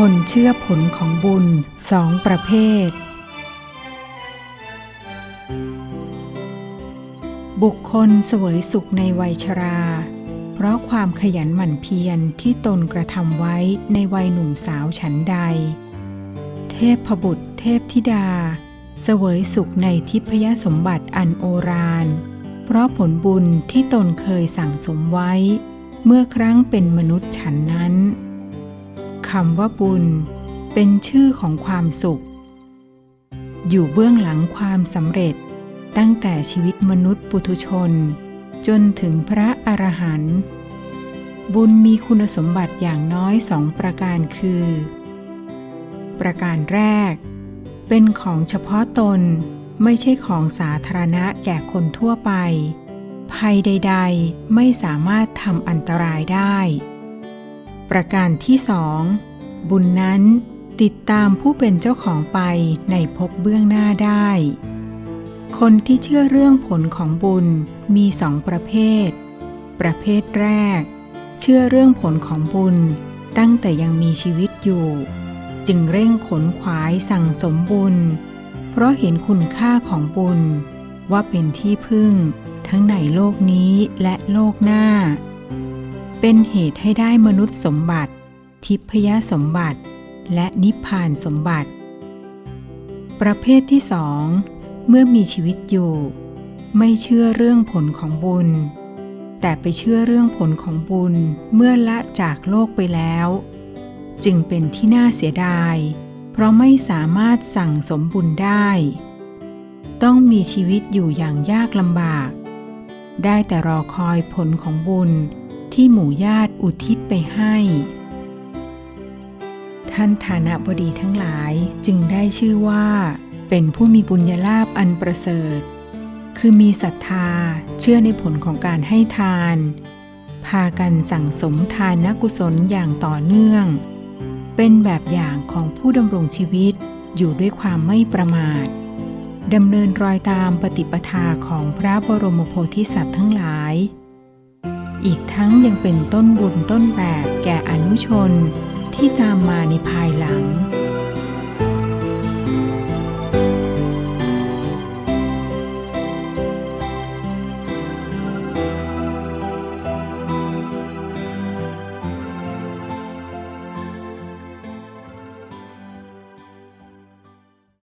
คนเชื่อผลของบุญสองประเภท บุคคลเสวยสุขในวัยชรา เพราะความขยันหมั่นเพียรที่ตนกระทำไว้ในวัยหนุ่มสาวฉันใด เทพบุตรเทพธิดา เสวยสุขในทิพยสมบัติอันโอฬารเพราะผลบุญที่ตนเคยสั่งสมไว้ เมื่อครั้งเป็นมนุษย์ฉันนั้น คำว่าบุญ เป็นชื่อของความสุข อยู่เบื้องหลังความสำเร็จตั้งแต่ชีวิตมนุษย์ปุถุชน จนถึงพระอรหันต์บุญมีคุณสมบัติอย่างน้อยสองประการคือ ประการแรก เป็นของเฉพาะตนไม่ใช่ของสาธารณะแก่คนทั่วไป ภัยใด ๆ ไม่สามารถทำอันตรายได้ ประการที่สองบุญนั้นติดตามผู้เป็นเจ้าของไปในภพเบื้องหน้าได้ คนที่เชื่อเรื่องผลของบุญมีสองประเภท ประเภทแรก เชื่อเรื่องผลของบุญตั้งแต่ยังมีชีวิตอยู่ จึงเร่งขนขวายสั่งสมบุญ เพราะเห็นคุณค่าของบุญ ว่าเป็นที่พึ่ง ทั้งในโลกนี้และโลกหน้า เป็นเหตุให้ได้มนุษย์สมบัติ ทิพยสมบัติ และนิพพานสมบัติ ประเภทที่สองเมื่อมีชีวิตอยู่ ไม่เชื่อเรื่องผลของบุญ แต่ไปเชื่อเรื่องผลของบุญเมื่อละจากโลกไปแล้ว จึงเป็นที่น่าเสียดาย เพราะไม่สามารถสั่งสมบุญได้ ต้องมีชีวิตอยู่อย่างยากลำบาก ได้แต่รอคอยผลของบุญ ที่หมู่ญาติอุทิศไปให้ ท่านฐานะบดีทั้งหลายจึงได้ชื่อว่า เป็นผู้มีบุญญาลาภอันประเสริฐ คือมีศรัทธาเชื่อในผลของการให้ทาน พากันสั่งสมทานนกุศลอย่างต่อเนื่อง เป็นแบบอย่างของผู้ดำรงชีวิตอยู่ด้วยความไม่ประมาทดำเนินรอยตามปฏิปทาของพระบรมโพธิสัตว์ทั้งหลาย อีกทั้งยังเป็นต้นบุญต้นแบบแก่อนุชนที่ตามมาในภายหลัง